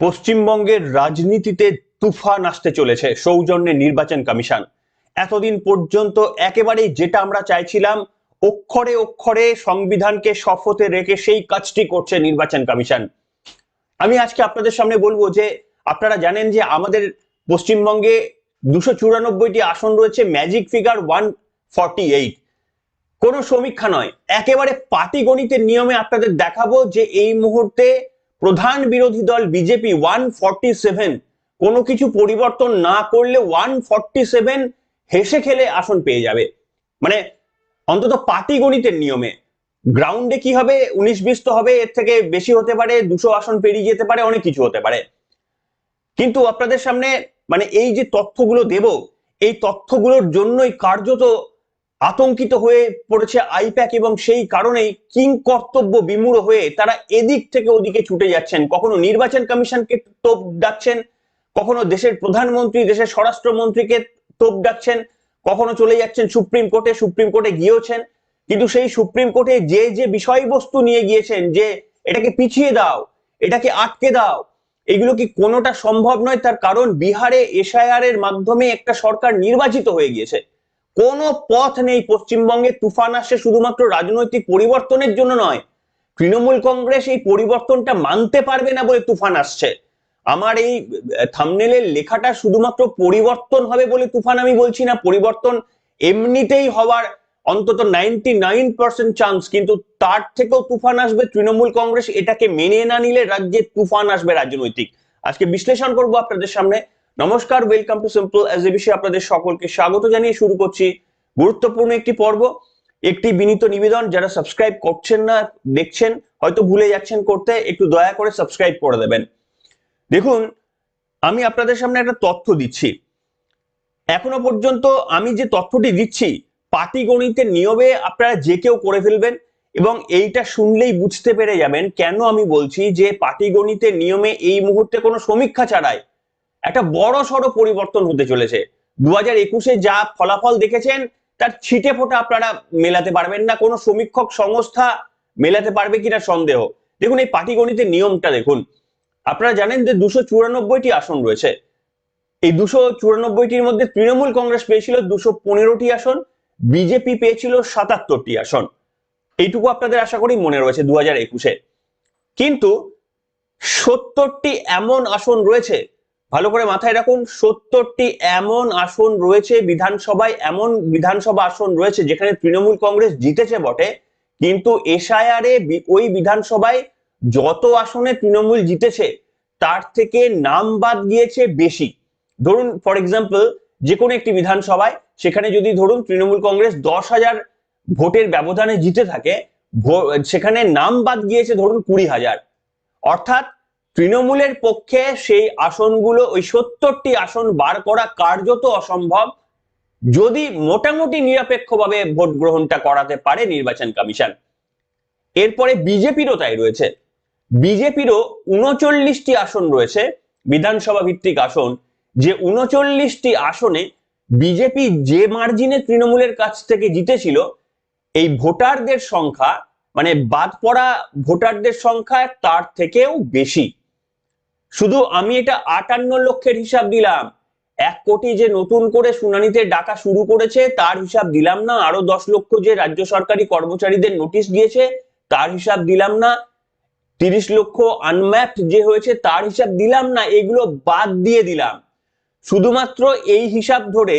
পশ্চিমবঙ্গের রাজনীতিতে তুফান আসতে চলেছে, সৌজন্যে নির্বাচন কমিশন। এতদিন পর্যন্ত একেবারে যেটা আমরা চাইছিলাম, অক্ষরে অক্ষরে সংবিধানকে শপথে রেখে সেই কাজটি করছে নির্বাচন কমিশন। আমি আজকে আপনাদের সামনে বলব যে, আপনারা জানেন যে আমাদের পশ্চিমবঙ্গে দুশো চুরানব্বইটি আসন রয়েছে magic figure one forty eight কোনো সমীক্ষা নয়, একেবারে পাটিগণিতের নিয়মে আপনাদের দেখাবো যে এই মুহূর্তে প্রধান বিরোধী দল বিজেপি ওয়ান ফর্টি সেভেন কোনো কিছু পরিবর্তন না করলে ওয়ান ফর্টি সেভেন হেসে খেলে আসন পেয়ে যাবে। মানে অন্তত পাটিগণিতের নিয়মে। গ্রাউন্ডে কি হবে? উনিশ বিশ তো হবে, এর থেকে বেশি হতে পারে, দুশো আসন পেরিয়ে যেতে পারে, অনেক কিছু হতে পারে। কিন্তু আপনাদের সামনে মানে এই যে তথ্যগুলো দেব, এই তথ্যগুলোর জন্যই কার্যত আতঙ্কিত হয়ে পড়েছে আইপ্যাক এবং সেই কারণেই কিং কর্তব্য বিমূঢ় হয়ে তারা এদিক থেকে ওদিকে ছুটে যাচ্ছেন। কখনো নির্বাচন কমিশনকে তোপ ডাকছেন, কখনো দেশের প্রধানমন্ত্রী, দেশের স্বরাষ্ট্রমন্ত্রীকে তোপ ডাকছেন, কখনো চলে যাচ্ছেন সুপ্রিম কোর্টে সুপ্রিম কোর্টে গিয়েওছেন। কিন্তু সেই সুপ্রিম কোর্টে যে যে বিষয়বস্তু নিয়ে গিয়েছেন যে এটাকে পিছিয়ে দাও, এটাকে আটকে দাও, এগুলো কি কোনোটা সম্ভব নয়? তার কারণ বিহারে এসআইআর এর মাধ্যমে একটা সরকার নির্বাচিত হয়ে গিয়েছে। কোনো পথ নেই পশ্চিমবঙ্গে, তুফান আসছে শুধুমাত্র রাজনৈতিক পরিবর্তনের জন্য নয়। তৃণমূল কংগ্রেস এই পরিবর্তনটা মানতে পারবে না বলে তুফান আসছে। আমার এই থামনেলের লেখাটা শুধুমাত্র পরিবর্তন হবে বলে তুফান আমি বলছি না, পরিবর্তন এমনিতেই হওয়ার অন্তত নাইনটি নাইন পার্সেন্ট চান্স কিন্তু তার থেকেও তুফান আসবে তৃণমূল কংগ্রেস, এটাকে মেনে না নিলে রাজ্যে তুফান আসবে রাজনৈতিক। আজকে বিশ্লেষণ করব আপনাদের সামনে। নমস্কার ওয়েলকাম টু সিম্পল এজ এ বিষয়ে আপনাদের সকলকে স্বাগত জানিয়ে শুরু করছি গুরুত্বপূর্ণ একটি পর্ব, একটি বিনীত নিবেদন। যারা সাবস্ক্রাইব করছেন না, দেখছেন, হয়তো ভুলে যাচ্ছেন করতে, একটু দয়া করে সাবস্ক্রাইব করে দেবেন। দেখুন, আমি আপনাদের সামনে একটা তথ্য দিচ্ছি। এখনও পর্যন্ত আমি যে তথ্যটি দিচ্ছি, পাটিগণিতের নিয়মে আপনারা যে কেউ করে ফেলবেন এবং এইটা শুনলেই বুঝতে পেরে যাবেন কেন আমি বলছি যে পাটিগণিতের নিয়মে এই মুহূর্তে কোনো সমীক্ষা ছাড়াই একটা বড় সড়ো পরিবর্তন হতে চলেছে। দু হাজার একুশে যা ফলাফল দেখেছেন, তার ছিটে ফোটা আপনারা মেলাতে পারবেন না। কোনো সমীক্ষক সংস্থা মেলাতে পারবে কিনা সন্দেহ। দেখুন, এই পাটিগণিতের নিয়মটা দেখুন। আপনারা জানেন যে দুশো চুরানব্বইটি আসন রয়েছে। এই দুশো চুরানব্বইটির মধ্যে তৃণমূল কংগ্রেস পেয়েছিল দুশো পনেরোটি আসন, বিজেপি পেয়েছিল সাতাত্তরটি আসন। এইটুকু আপনাদের আশা করি মনে রয়েছে দু হাজার একুশে। কিন্তু সত্তরটি এমন আসন রয়েছে ভালো করে মাথায় রাখুন, সত্তরটি এমন আসন রয়েছে বিধানসভায়, এমন বিধানসভা আসন রয়েছে যেখানে তৃণমূল কংগ্রেস জিতেছে বটে, কিন্তু এসআইআরে ওই বিধানসভায় যত আসনে তৃণমূল জিতেছে, তার থেকে নাম বাদ গিয়েছে বেশি। ধরুন ফর এক্সাম্পল যে কোনো একটি বিধানসভায়, সেখানে যদি ধরুন তৃণমূল কংগ্রেস দশ হাজার ভোটের ব্যবধানে জিতে থাকে সেখানে নাম বাদ গিয়েছে ধরুন কুড়ি হাজার। অর্থাৎ তৃণমূলের পক্ষে সেই আসনগুলো, ওই সত্তরটি আসন বার করা কার্যত অসম্ভব। যদি মোটামুটি নিরপেক্ষভাবে ভোট গ্রহণটা করাতে পারে নির্বাচন কমিশন। এরপরে বিজেপিরও তাই রয়েছে। বিজেপিরও উনচল্লিশটি আসন রয়েছে, বিধানসভা ভিত্তিক আসন। যে উনচল্লিশটি আসনে বিজেপি যে মার্জিনে তৃণমূলের কাছ থেকে জিতেছিল, এই ভোটারদের সংখ্যা মানে বাদ পড়া ভোটারদের সংখ্যা তার থেকেও বেশি। শুধু আমি এটা আটান্ন লক্ষের হিসাব দিলাম। এক কোটি যে নতুন করে শুনানিতে ডাকা শুরু করেছে, তার হিসাব দিলাম না। আরও দশ লক্ষ যে রাজ্য সরকারি কর্মচারীদের নোটিশ দিয়েছে, তার হিসাব দিলাম না। তিরিশ লক্ষ আনম্যাপড যে হয়েছে, তার হিসাব দিলাম না। এগুলো বাদ দিয়ে দিলাম। শুধুমাত্র এই হিসাব ধরে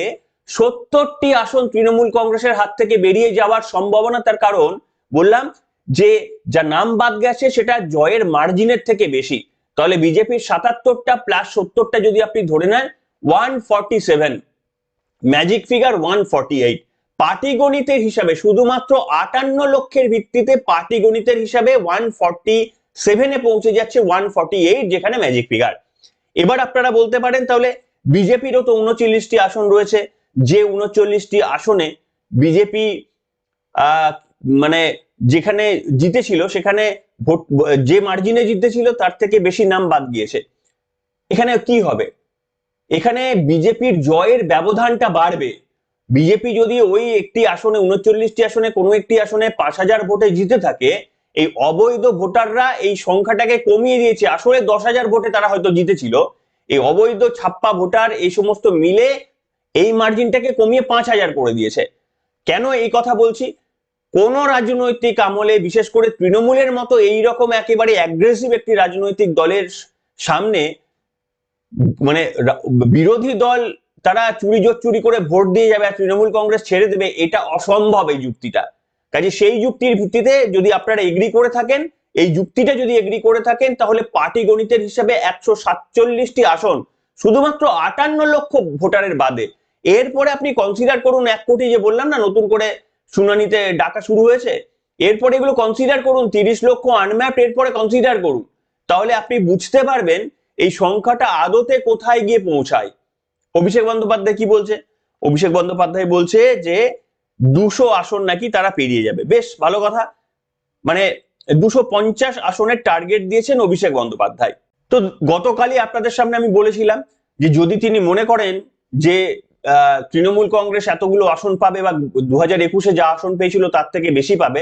সত্তরটি আসন তৃণমূল কংগ্রেসের হাত থেকে বেরিয়ে যাওয়ার সম্ভাবনা তার কারণ, বললাম যে যা নাম বাদ গেছে, সেটা জয়ের মার্জিনের থেকে বেশি। তাহলে বিজেপির সাতাত্তরটা প্লাস সত্তরটা যদি আপনি ধরে নেন one forty seven magic figure one forty eight পাটিগণিতের হিসাবে শুধুমাত্র আটান্ন লক্ষের ভিত্তিতে পাটিগণিতের হিসাবে ওয়ান ফর্টি সেভেনে পৌঁছে যাচ্ছে ওয়ান ফর্টি এইট যেখানে ম্যাজিক ফিগার এবার আপনারা বলতে পারেন তাহলে বিজেপিরও তো উনচল্লিশটি আসন রয়েছে। যে উনচল্লিশটি আসনে বিজেপি মানে যেখানে জিতেছিল, সেখানে ভোট, যে মার্জিনে জিতেছিল, তার থেকে বেশি নাম বাদ গিয়েছে। এখানে কি হবে? এখানে বিজেপির জয়ের ব্যবধানটা বাড়বে। বিজেপি যদি ওই একটি আসনে, উনচল্লিশটি আসনে, কোনো একটি আসনে পাঁচ হাজার ভোটে জিতে থাকে, এই অবৈধ ভোটাররা এই সংখ্যাটাকে কমিয়ে দিয়েছে। আসলে দশ হাজার ভোটে তারা হয়তো জিতেছিল। এই অবৈধ ছাপ্পা ভোটার, এই সমস্ত মিলে এই মার্জিনটাকে কমিয়ে পাঁচ হাজার করে দিয়েছে। কেন এই কথা বলছি? কোন রাজনৈতিক আমলে, বিশেষ করে তৃণমূলের মতো এই রকম একেবারে অ্যাগ্রেসিভ একটি রাজনৈতিক দলের সামনে মানে বিরোধী দল তারা চুরি জোর চুরি করে ভোট দিয়ে যাবে আর তৃণমূল কংগ্রেস ছেড়ে দেবে, এটা অসম্ভব এই যুক্তিটা। কাজে সেই যুক্তির ভিত্তিতে যদি আপনারা এগ্রি করে থাকেন, এই যুক্তিটা যদি এগ্রি করে থাকেন, তাহলে পার্টি গণিতের হিসাবে একশো সাতচল্লিশটি আসন শুধুমাত্র আটান্ন লক্ষ ভোটারের বাদে। এরপরে আপনি কনসিডার করুন এক কোটি, যে বললাম না, নতুন করে শুনানিতে ডাকা শুরু হয়েছে, এরপরে এগুলো কনসিডার করুন, তিরিশ লক্ষ আনম্যাপ এরপরে কনসিডার করুন। তাহলে আপনি বুঝতে পারবেন এই সংখ্যাটা আদতে কোথায় গিয়ে পৌঁছায়। অভিষেক বন্দ্যোপাধ্যায় কি বলছে? অভিষেক বন্দ্যোপাধ্যায় বলছে যে দুশো আসন নাকি তারা পেরিয়ে যাবে। বেশ, ভালো কথা। মানে দুশো পঞ্চাশ আসনের টার্গেট দিয়েছেন অভিষেক বন্দ্যোপাধ্যায়। তো গতকালই আপনাদের সামনে আমি বলেছিলাম যে যদি তিনি মনে করেন যে তৃণমূল কংগ্রেস এতগুলো আসন পাবে বা দু হাজার একুশে যা আসন পেয়েছিল তার থেকে বেশি পাবে।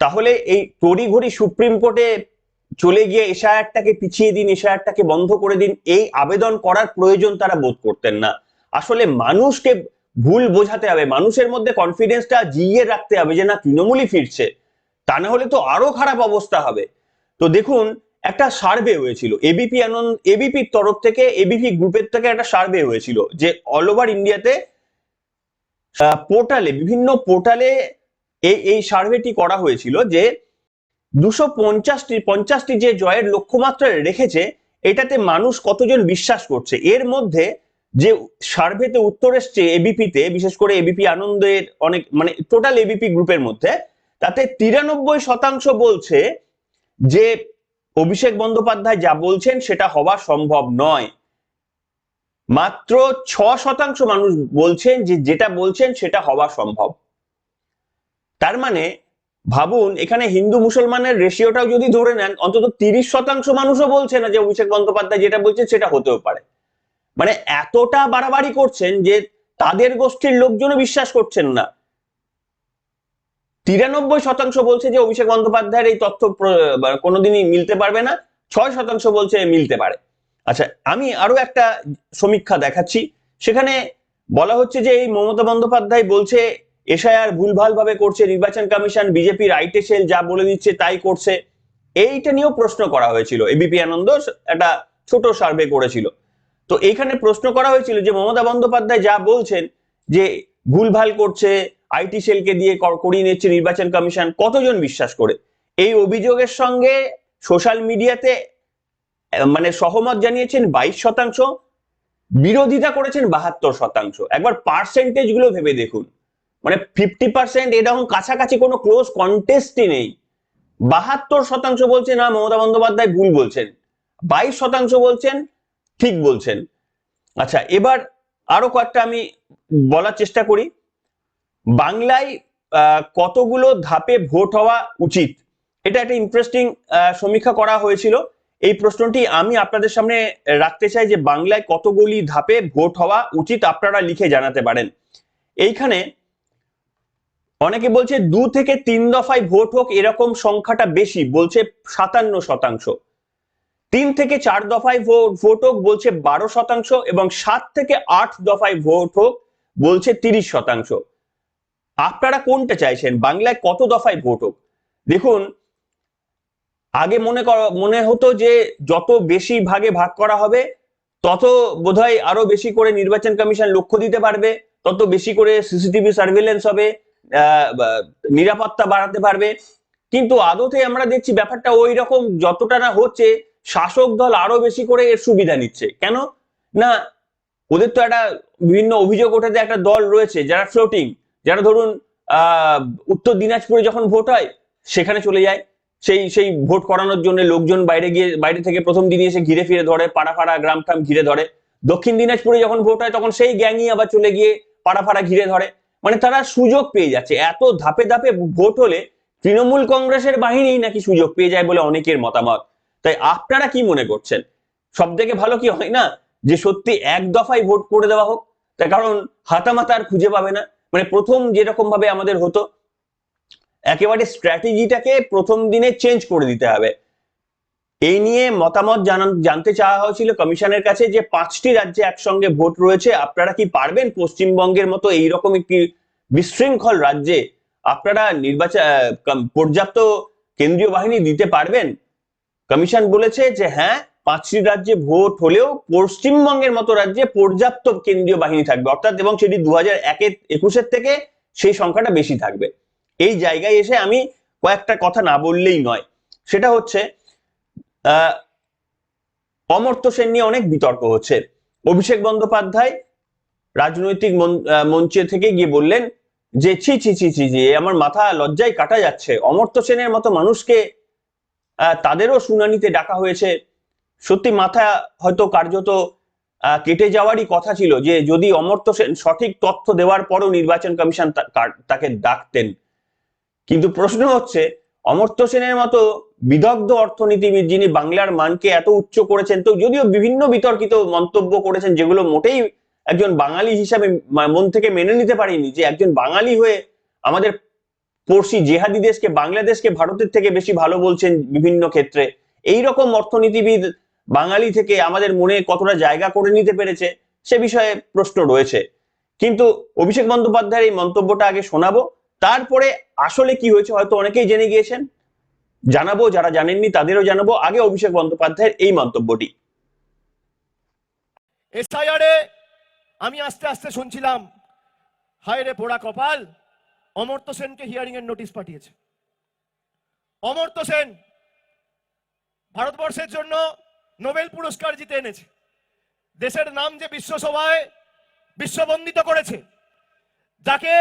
তাহলে এই তড়িঘড়ি সুপ্রিম কোর্টে চলে গিয়ে এশায়ারটাকে পিছিয়ে দিন, এশায়ারটাকে বন্ধ করে দিন, এই আবেদন করার প্রয়োজন তারা বোধ করতেন না। আসলে মানুষকে ভুল বোঝাতে হবে, মানুষের মধ্যে কনফিডেন্সটা জিইয়ে রাখতে হবে যে না, তৃণমূলই ফিরছে। তা না হলে তো আরও খারাপ অবস্থা হবে। তো দেখুন একটা সার্ভে হয়েছিল। এবিপি আনন্দ এবিপির তরফ থেকে এবিপি গ্রুপের থেকে একটা সার্ভে হয়েছিল যে অল ওভার ইন্ডিয়াতে পোর্টালে বিভিন্ন পোর্টালে এই এই সার্ভেটি করা হয়েছিল যে দুশো পঞ্চাশটি পঞ্চাশটি যে জয়ের লক্ষ্যমাত্রা রেখেছে, এটাতে মানুষ কতজন বিশ্বাস করছে? এর মধ্যে যে সার্ভেতে উত্তর এসছে এবিপিতে বিশেষ করে এবিপি আনন্দের অনেক মানে টোটাল এবিপি গ্রুপের মধ্যে, তাতে তিরানব্বই শতাংশ বলছে যে অভিষেক বন্দ্যোপাধ্যায় যা বলছেন সেটা হওয়া সম্ভব নয়। মাত্র ছ শতাংশ মানুষ বলছেন যে যেটা বলছেন সেটা হওয়া সম্ভব। তার মানে ভাবুন, এখানে হিন্দু মুসলমানের রেশিওটাও যদি ধরে নেন, অন্তত তিরিশ শতাংশ মানুষও বলছে না যে অভিষেক বন্দ্যোপাধ্যায় যেটা বলছেন সেটা হতেও পারে। মানে এতটা বাড়াবাড়ি করছেন যে তাদের গোষ্ঠীর লোকজনও বিশ্বাস করছেন না। তিরানব্বই শতাংশ বলছে যে অভিষেক বন্দ্যোপাধ্যায়ের এই তথ্য কোনোদিনই মিলতে পারবে না। ছয় শতাংশ বলছে মিলতে পারে। আচ্ছা আমি আরও একটা সমীক্ষা দেখাচ্ছি। সেখানে বলা হচ্ছে যে এই মমতা বন্দ্যোপাধ্যায় বলছে, এসআইআর ভুলভাল ভাবে করছে, নির্বাচন কমিশন বিজেপির আইটে সেল যা বলে দিচ্ছে তাই করছে। এইটা নিয়েও প্রশ্ন করা হয়েছিল। এবিপি আনন্দ একটা ছোট সার্ভে করেছিল। তো এইখানে প্রশ্ন করা হয়েছিল যে মমতা বন্দ্যোপাধ্যায় যা বলছেন যে ভুলভাল করছে আইটি সেলকে দিয়ে কর- করিয়ে নিচ্ছে নির্বাচন কমিশন। কতজন বিশ্বাস করে? এই অভিযোগের সঙ্গে সোশ্যাল মিডিয়াতে মানে সহমত জানিয়েছেন বাইশ শতাংশ, বিরোধিতা করেছেন বাহাত্তর শতাংশ। একবার পার্সেন্টেজগুলো ভেবে দেখুন। মানে ফিফটি পার্সেন্ট এরকম কাছাকাছি কোনো ক্লোজ কন্টেস্টই নেই। বাহাত্তর শতাংশ বলছে না, মমতা বন্দ্যোপাধ্যায় ভুল বলছেন। বাইশ শতাংশ বলছেন, ঠিক বলছেন। আচ্ছা এবার আরও কয়েকটা আমি বলার চেষ্টা করি। বাংলায় কতগুলো ধাপে ভোট হওয়া উচিত? এটা একটা ইন্টারেস্টিং সমীক্ষা করা হয়েছিল। এই প্রশ্নটি আমি আপনাদের সামনে রাখতে চাই যে বাংলায় কতগুলি ধাপে ভোট হওয়া উচিত আপনারা লিখে জানাতে পারেন। এইখানে অনেকে বলছে দু থেকে তিন দফায় ভোট হোক এরকম সংখ্যাটা বেশি, বলছে সাতান্ন শতাংশ। তিন থেকে চার দফায় ভোট ভোট হোক বলছে বারো শতাংশ এবং সাত থেকে আট দফায় ভোট হোক বলছে তিরিশ শতাংশ। আপনারা কোনটা চাইছেন? বাংলায় কত দফায় ভোট হোক? দেখুন, আগে মনে মনে হতো যে যত বেশি ভাগে ভাগ করা হবে, তত বোধহয় আরও বেশি করে নির্বাচন কমিশন লক্ষ্য দিতে পারবে, তত বেশি করে সিসিটিভি সার্ভেলেন্স হবে নিরাপত্তা বাড়াতে পারবে। কিন্তু আদতে আমরা দেখছি ব্যাপারটা ওই রকম যতটা না হচ্ছে, শাসক দল আরও বেশি করে এর সুবিধা নিচ্ছে। কেন? না, ওদের তো একটা বিভিন্ন অভিযোগ ওঠাতে একটা দল রয়েছে, যারা ফ্লোটিং যারা ধরুন আহ উত্তর দিনাজপুরে যখন ভোট হয়, সেখানে চলে যায়। সেই সেই ভোট করানোর জন্য লোকজন বাইরে গিয়ে, বাইরে থেকে প্রথম দিনে এসে ঘিরে ফিরে ধরে পাড়া ফাড়া গ্রাম ট্রাম ঘিরে ধরে। দক্ষিণ দিনাজপুরে যখন ভোট হয়, তখন সেই গ্যাংই আবার চলে গিয়ে পাড়া ফাড়া ঘিরে ধরে। মানে তারা সুযোগ পেয়ে যাচ্ছে। এত ধাপে ধাপে ভোট হলে তৃণমূল কংগ্রেসের বাহিনী নাকি সুযোগ পেয়ে যায় বলে অনেকের মতামত। তাই আপনারা কি মনে করছেন? সব থেকে ভালো কি হয় না? যে সত্যি এক দফায় ভোট করে দেওয়া হোক। তার কারণ হাতামাতা আর খুঁজে পাবে না। মানে প্রথম যেরকম ভাবে আমাদের হতো, একেবারে স্ট্র্যাটেজিটাকে প্রথম দিনে চেঞ্জ করে দিতে হবে। এই নিয়ে মতামত জানান, জানতে চাওয়া হয়েছিল কমিশনের কাছে যে পাঁচটি রাজ্যে একসঙ্গে ভোট রয়েছে, আপনারা কি পারবেন পশ্চিমবঙ্গের মতো এইরকম একটি বিশৃঙ্খল রাজ্যে? আপনারা নির্বাচন পর্যাপ্ত কেন্দ্রীয় বাহিনী দিতে পারবেন? কমিশন বলেছে যে হ্যাঁ পাঁচটি রাজ্যে ভোট হলেও পশ্চিমবঙ্গের মতো রাজ্যে পর্যাপ্ত কেন্দ্রীয় বাহিনী থাকবে। অর্থাৎ এবং সেটি দু হাজার একের, একুশের থেকে সেই সংখ্যাটা বেশি থাকবে। এই জায়গায় এসে আমি কয়েকটা কথা না বললেই নয়। সেটা হচ্ছে অমর্ত্য সেন নিয়ে অনেক বিতর্ক হচ্ছে। অভিষেক বন্দ্যোপাধ্যায় রাজনৈতিক মঞ্চে থেকে গিয়ে বললেন যে, ছি ছি ছি ছি জি আমার মাথা লজ্জায় কাটা যাচ্ছে। অমর্ত্য সেনের মতো মানুষকে তাদেরও শুনানিতে ডাকা হয়েছে। সত্যি মাথা হয়তো কার্যত কেটে যাওয়ারই কথা ছিল যে যদি অমর্ত্য সেন সঠিক তথ্য দেওয়ার পরও নির্বাচন কমিশন তাকে ডাকতেন। কিন্তু প্রশ্ন হচ্ছে, অমর্ত্য সেনের মতো বিদগ্ধ অর্থনীতিবিদ যিনি বাংলার মানকে এত উচ্চ করেছেন, তো যদিও বিভিন্ন বিতর্কিত মন্তব্য করেছেন যেগুলো মোটেই একজন বাঙালি হিসাবে মন থেকে মেনে নিতে পারিনি, যে একজন বাঙালি হয়ে আমাদের পড়শি জেহাদি দেশকে, বাংলাদেশকে ভারতের থেকে বেশি ভালো বলছেন বিভিন্ন ক্ষেত্রে। এই রকম অর্থনীতিবিদ বাঙালি থেকে আমাদের মনে কতটা জায়গা করে নিতে পেরেছে সে বিষয়ে প্রশ্ন রয়েছে। কিন্তু অভিষেক বন্দ্যোপাধ্যায়ের এই মন্তব্যটা আগে শোনাবো, তারপরে আসলে কি হয়েছে হয়তো অনেকেই জেনে গিয়েছেন। জানাব, যারা জানেননি তাদেরও জানাব। আগে অভিষেক বন্দ্যোপাধ্যায়ের এই মন্তব্যটি। এসআইআরে আমি আস্তে আস্তে শুনছিলাম, হায় রে পোড়া কপাল, অমর্ত্য সেনকে হিয়ারিং এর নোটিশ পাঠিয়েছে। অমর্ত্য সেন ভারতবর্ষের জন্য নোবেল পুরস্কার জিতে এনেছে। দেশের নাম যে বিশ্বসভায় বিশ্ববন্দিত করেছে, যাকে,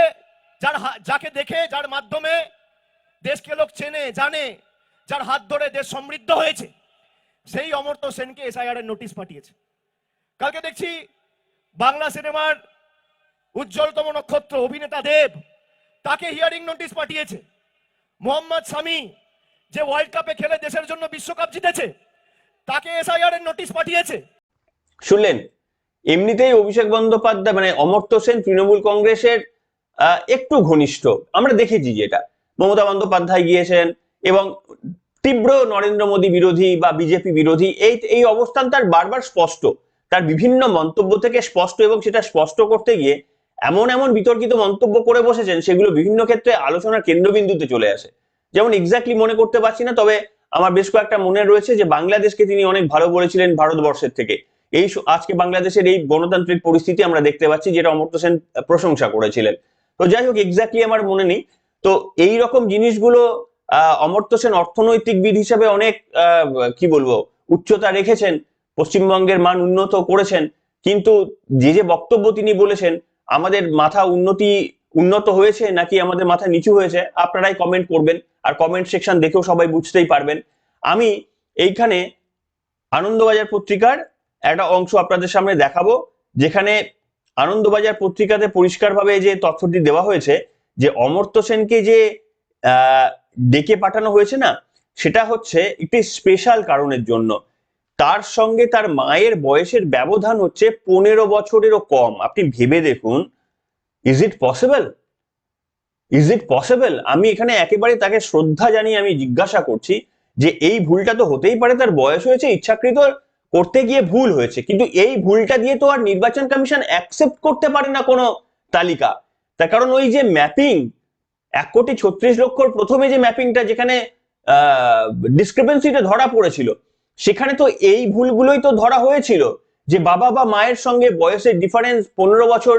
যার যাকে দেখে, যার মাধ্যমে দেশকে লোক চেনে, জানে, যার হাত ধরে দেশ সমৃদ্ধ হয়েছে, সেই অমর্ত্য সেনকে এসআইআর এর নোটিশ পাঠিয়েছে। কালকে দেখছি বাংলা সিনেমার উজ্জ্বলতম নক্ষত্র অভিনেতা দেব, তাকে হিয়ারিং নোটিশ পাঠিয়েছে। মোহাম্মদ শামি যে ওয়ার্ল্ড কাপে খেলে দেশের জন্য বিশ্বকাপ জিতেছে তাকে এসআইআর এর নোটিশ পাঠিয়েছে। শুনলেন, এমনিতেই অভিষেক বন্দ্যোপাধ্যায় মানে অমর্ত্য সেন তৃণমূল কংগ্রেসের একটু ঘনিষ্ঠ। আমরা দেখেছি যেটা মমতা বন্দ্যোপাধ্যায় গিয়েছেন এবং তীব্র নরেন্দ্র মোদী বিরোধী বা বিজেপি বিরোধী, এই এই অবস্থান তার বারবার স্পষ্ট। তার বিভিন্ন মন্তব্য থেকে স্পষ্ট এবং সেটা স্পষ্ট করতে গিয়ে এমন এমন বিতর্কিত মন্তব্য করে বসেছেন, সেগুলো বিভিন্ন ক্ষেত্রে আলোচনার কেন্দ্রবিন্দুতে চলে আসে। যেমন এক্স্যাক্টলি মনে করতে পারছি না, তবে আমার বেশ কয়েকটা মনে রয়েছে যে বাংলাদেশকে তিনি অনেক ভালো বলেছিলেন ভারতবর্ষের থেকে। এই আজকে বাংলাদেশের এই গণতান্ত্রিক পরিস্থিতি আমরা দেখতে পাচ্ছি যেটা অমর্ত্য সেন প্রশংসা করেছিলেন। তো যাই হোক এক্স্যাক্টলি আমার মনে নেই। তো এই রকম জিনিসগুলো অমর্ত্য সেন অর্থনৈতিকবিদ হিসেবে অনেক কি বলব, উচ্চতা রেখেছেন, পশ্চিমবঙ্গের মান উন্নত করেছেন। কিন্তু যে যে বক্তব্য তিনি বলেছেন, আমাদের মাথা উন্নতি উন্নত হয়েছে নাকি আমাদের মাথা নিচু হয়েছে, আপনারাই কমেন্ট করবেন আর কমেন্ট সেকশন দেখেও সবাই বুঝতেই পারবেন। আমি এইখানে আনন্দবাজার পত্রিকার একটা অংশ আপনাদের সামনে দেখাবো, যেখানে আনন্দবাজার পত্রিকাতে পরিষ্কারভাবে যে তথ্যটি দেওয়া হয়েছে, যে অমর্ত্য সেনকে যে ডেকে পাঠানো হয়েছে না, সেটা হচ্ছে একটি স্পেশাল কারণের জন্য। তার সঙ্গে তার মায়ের বয়সের ব্যবধান হচ্ছে পনেরো বছরেরও কম। আপনি ভেবে দেখুন is it possible is it possible আমি এখানে একেবারে তাকে শ্রদ্ধা জানিয়ে আমি জিজ্ঞাসা করছি যে এই ভুলটা তো হতেই পারে, তার বয়স হয়েছে, ইচ্ছাকৃত করতে গিয়ে ভুল হয়েছে। কিন্তু এই ভুলটা দিয়ে তো আর নির্বাচন কমিশন অ্যাকসেপ্ট করতে পারে না কোনো তালিকা। তার কারণ ওই যে ম্যাপিং এক কোটি ছত্রিশ লক্ষর প্রথমে যে ম্যাপিংটা যেখানে ডিসক্রিপেন্সিটা ধরা পড়েছিল, সেখানে তো এই ভুলগুলোই তো ধরা হয়েছিল যে বাবা বা মায়ের সঙ্গে বয়সের ডিফারেন্স পনেরো বছর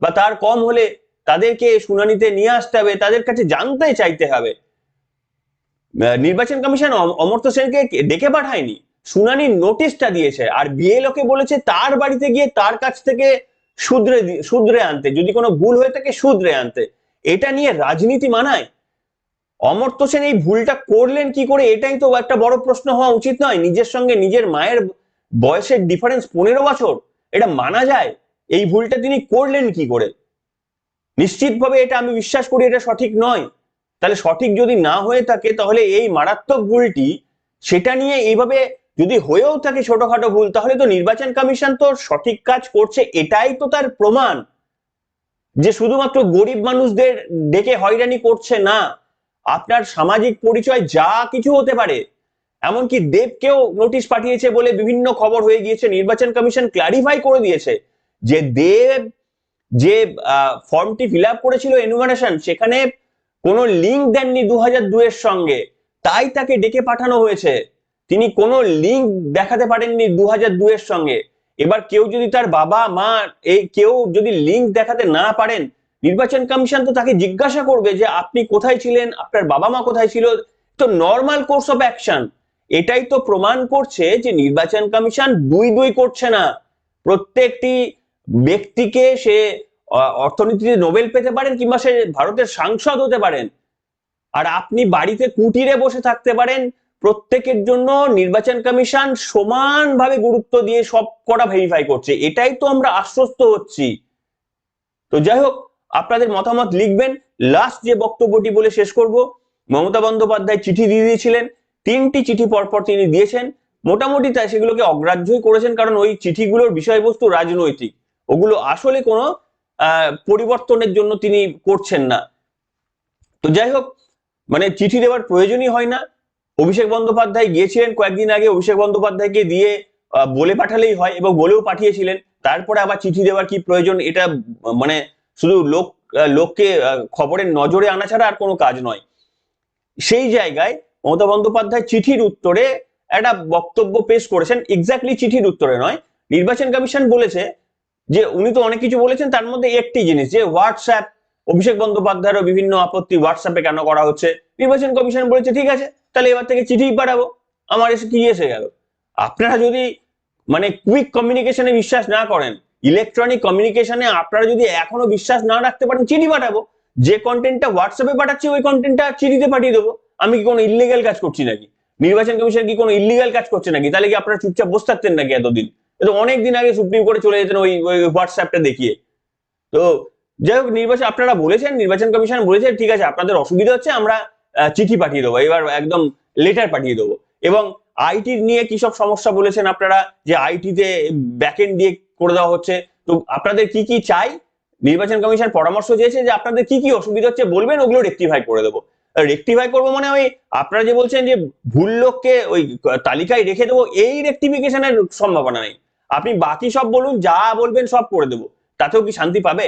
বা তার কম হলে তাদেরকে শুনানিতে নিয়ে আসতে হবে, তাদের কাছে জানতে চাইতে হবে। নির্বাচন কমিশন অম- অমর্ত্য সেনকে ডেকে পাঠায়নি। শুনানির নোটিশটা দিয়েছে আর বিএলওকে বলেছে তার বাড়িতে গিয়ে তার কাছ থেকে শুধরে শুধরে আনতে, যদি কোনো ভুল হয়ে থাকে শুধরে আনতে। এটা নিয়ে রাজনীতি মানায়। অমর্ত্য সেন এই ভুলটা করলেন কি করে এটাই তো একটা বড় প্রশ্ন হওয়া উচিত নয়। নিজের সঙ্গে নিজের মায়ের বয়সের ডিফারেন্স পনেরো বছর, এটা মানা যায়। এই ভুলটা তিনি করলেন কি করে? নিশ্চিতভাবে এটা আমি বিশ্বাস করি এটা সঠিক নয়। তাহলে সঠিক যদি না হয়ে থাকে, তাহলে এই মারাত্মক ভুলটি, সেটা নিয়ে এইভাবে যদি হয়েও থাকে ছোটখাটো ভুল, তাহলে তো নির্বাচন কমিশন তো সঠিক কাজ করছে, এটাই তো তার প্রমাণ। যে শুধুমাত্র গরিব মানুষদের ডেকে হয়রানি করছে না, আপনার সামাজিক পরিচয় যা কিছু হতে পারে। এমনকি দেবকেও নোটিশ পাঠিয়েছে বলে বিভিন্ন খবর হয়ে গিয়েছে, নির্বাচন কমিশন ক্লারিফাই করে দিয়েছে। যে দেব, যে ফর্মটি ফিল করেছিল এনুমারেশন সেখানে কোনো লিঙ্ক দেননি দু হাজার দুয়ের সঙ্গে। তাই তাকে ডেকে পাঠানো হয়েছে। তিনি কোনো লিঙ্ক দেখাতে পারেননি দু হাজার দুয়ের সঙ্গে। এবার কেউ যদি তার বাবা, মা, এই কেউ যদি লিঙ্ক দেখাতে না পারেন, নির্বাচন কমিশন তো তাকে জিজ্ঞাসা করবে যে, আপনি কোথায় ছিলেন? আপনার বাবা মা কোথায় ছিল? তো নর্মাল কোর্স অফ অ্যাকশন এটাই তো প্রমাণ করছে যে নির্বাচন কমিশন দুই দুই করছে না। প্রত্যেকটি ব্যক্তিকে সে অর্থনীতিতে নোবেল পেতে পারেন কিংবা সে ভারতের সাংসদ হতে পারেন। আর আপনি বাড়িতে কুটিরে বসে থাকতে পারেন, প্রত্যেকের জন্য নির্বাচন কমিশন সমানভাবে গুরুত্ব দিয়ে সব কটা ভেরিফাই করছে। এটাই তো আমরা আশ্বস্ত হচ্ছি। তো যাই হোক, আপনাদের মতামত লিখবেন। লাস্ট যে বক্তব্যটি বলে শেষ করব, মমতা বন্দ্যোপাধ্যায় চিঠি দিয়ে দিয়েছিলেন। তিনটি চিঠি পরপর তিনি দিয়েছেন। মোটামুটি তাই সেগুলোকে অগ্রাহ্যই করেছেন, কারণ ওই চিঠিগুলোর বিষয়বস্তু রাজনৈতিক। ওগুলো আসলে কোনো পরিবর্তনের জন্য তিনি করছেন না। তো যাই হোক মানে চিঠি দেওয়ার প্রয়োজনই হয় না। অভিষেক বন্দ্যোপাধ্যায় গিয়েছিলেন কয়েকদিন আগে, অভিষেক বন্দ্যোপাধ্যায়কে দিয়ে বলে পাঠালেই হয় এবং বলেও পাঠিয়েছিলেন। তারপরে আবার চিঠি দেওয়ার কি প্রয়োজন এটা মানে শুধু লোক লোককে খবরের নজরে আনা ছাড়া আর কোনো কাজ নয়। সেই জায়গায় মমতা বন্দ্যোপাধ্যায় চিঠির উত্তরে একটা বক্তব্য পেশ করেছেন। এক্স্যাক্টলি চিঠির উত্তরে নয়। নির্বাচন কমিশন বলেছে যে উনি তো অনেক কিছু বলেছেন, তার মধ্যে একটি জিনিস, যে হোয়াটসঅ্যাপ অভিষেক বন্দ্যোপাধ্যায়েরও বিভিন্ন আপত্তি হোয়াটসঅ্যাপে কেন করা হচ্ছে? নির্বাচন কমিশন বলেছে, ঠিক আছে, তাহলে এবার থেকে চিঠি পাঠাবো। আমার এসে কি এসে গেল? আপনারা যদি মানে কুইক কমিউনিকেশনে বিশ্বাস না করেন ইলেকট্রনিক কমিউনিকেশনে আপনারা যদি এখনও বিশ্বাস না রাখতে পারেন, চিঠি পাঠাবো। যে কন্টেন্টটা হোয়াটসঅ্যাপে পাঠাচ্ছি, ওই কন্টেন্টটা চিঠিতে পাঠিয়ে দেবো। আমি কি কোনো ইলিগাল কাজ করছি নাকি? নির্বাচন কমিশন কি কোনো ইলিগাল কাজ করছে নাকি? তাহলে কি আপনারা চুপচাপ বসে থাকতেন নাকি এতদিন? তো আগে সুপ্রিম কোর্টে চলে যেতেন ওই হোয়াটসঅ্যাপটা দেখিয়ে। তো যাই হোক, নির্বাচন, আপনারা বলেছেন, নির্বাচন কমিশন বলেছে ঠিক আছে, আপনাদের অসুবিধা হচ্ছে, আমরা চিঠি পাঠিয়ে দেবো, এবার একদম লেটার পাঠিয়ে দেবো। এবং আইটি নিয়ে কি সব সমস্যা বলেছেন আপনারা, যে আইটিতে ব্যাকএন্ড দিয়ে করে দেওয়া হচ্ছে? তো আপনাদের কি কি চাই? নির্বাচন কমিশন পরামর্শ দিয়েছে যে আপনাদের কি কি অসুবিধা হচ্ছে, বলবেন, ওগুলো রেক্টিফাই করে দেবো। রেক্টিফাই করব মানে ওই আপনারা যে বলছেন যে ভুল লোককে ওই তালিকায় রেখে দেবো, এই রেকটিফিকেশনের সম্ভাবনা নেই। আপনি বাকি সব বলুন, যা বলবেন সব করে দেবো। তাতেও কি শান্তি পাবে?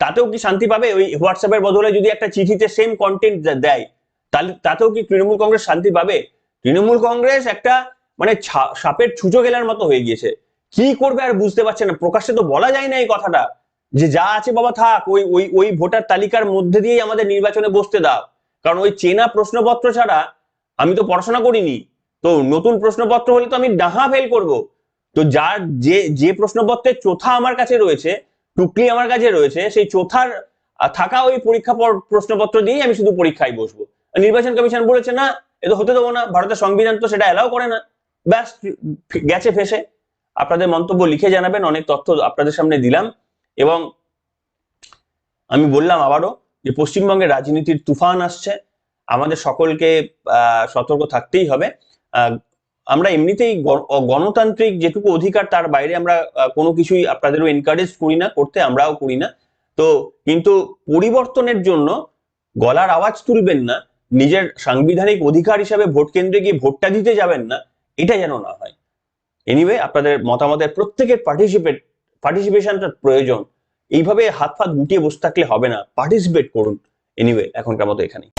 তাতেও কি শান্তি পাবে? ওই হোয়াটসঅ্যাপের বদলে যদি একটা চিঠিতে সেম কন্টেন্ট দেয়, তাহলে তাতেও কি তৃণমূল কংগ্রেস শান্তি পাবে? তৃণমূল কংগ্রেস একটা মানে সাপের ছুঁচো গেলার মতো হয়ে গিয়েছে। কি করবে আর বুঝতে পারছে না। প্রকাশ্যে তো বলা যায় না এই কথাটা। যে যা আছে বাবা থাক, ওই ওই ওই ভোটার তালিকার মধ্যে দিয়েই আমাদের নির্বাচনে বসতে দাও। কারণ ওই চেনা প্রশ্নপত্র ছাড়া আমি তো পড়াশোনা করিনি। তো নতুন প্রশ্নপত্র হলে তো আমি ডাহা ফেল করব। তো যার যে যে প্রশ্নপত্রের চোথা আমার কাছে রয়েছে, টুকলি আমার কাছে রয়েছে, সেই চোথার থাকা ওই পরীক্ষা পর- প্রশ্নপত্র দিয়েই আমি শুধু পরীক্ষায় বসবো। নির্বাচন কমিশন বলেছে, না, এ তো হতে দেবো না, ভারতের সংবিধান তো সেটা অ্যালাউ করে না। ব্যাস গেছে ফেসে। আপনাদের মন্তব্য লিখে জানাবেন, অনেক তথ্য আপনাদের সামনে দিলাম। এবং আমি বললাম আবারও যে পশ্চিমবঙ্গের রাজনীতির তুফান আসছে। আমাদের সকলকে সতর্ক থাকতেই হবে। আমরা এমনিতেই গণতান্ত্রিক যেটুকু অধিকার তার বাইরে আমরা কোনো কিছুই আপনাদেরও এনকারেজ করি না, করতে আমরাও করি না। তো কিন্তু পরিবর্তনের জন্য গলার আওয়াজ তুলবেন না, নিজের সাংবিধানিক অধিকার হিসাবে ভোট কেন্দ্রে গিয়ে ভোটটা দিতে যাবেন না, এটা যেন না হয়। এনিওয়ে আপনাদের মতামতের প্রত্যেকের পার্টিসিপেট পার্টিসিপেশনটা প্রয়োজন। এইভাবে হাত ফাত গুটিয়ে বসে থাকলে হবে না পার্টিসিপেট করুন। এনিওয়ে এখনকার মতো এখানেই।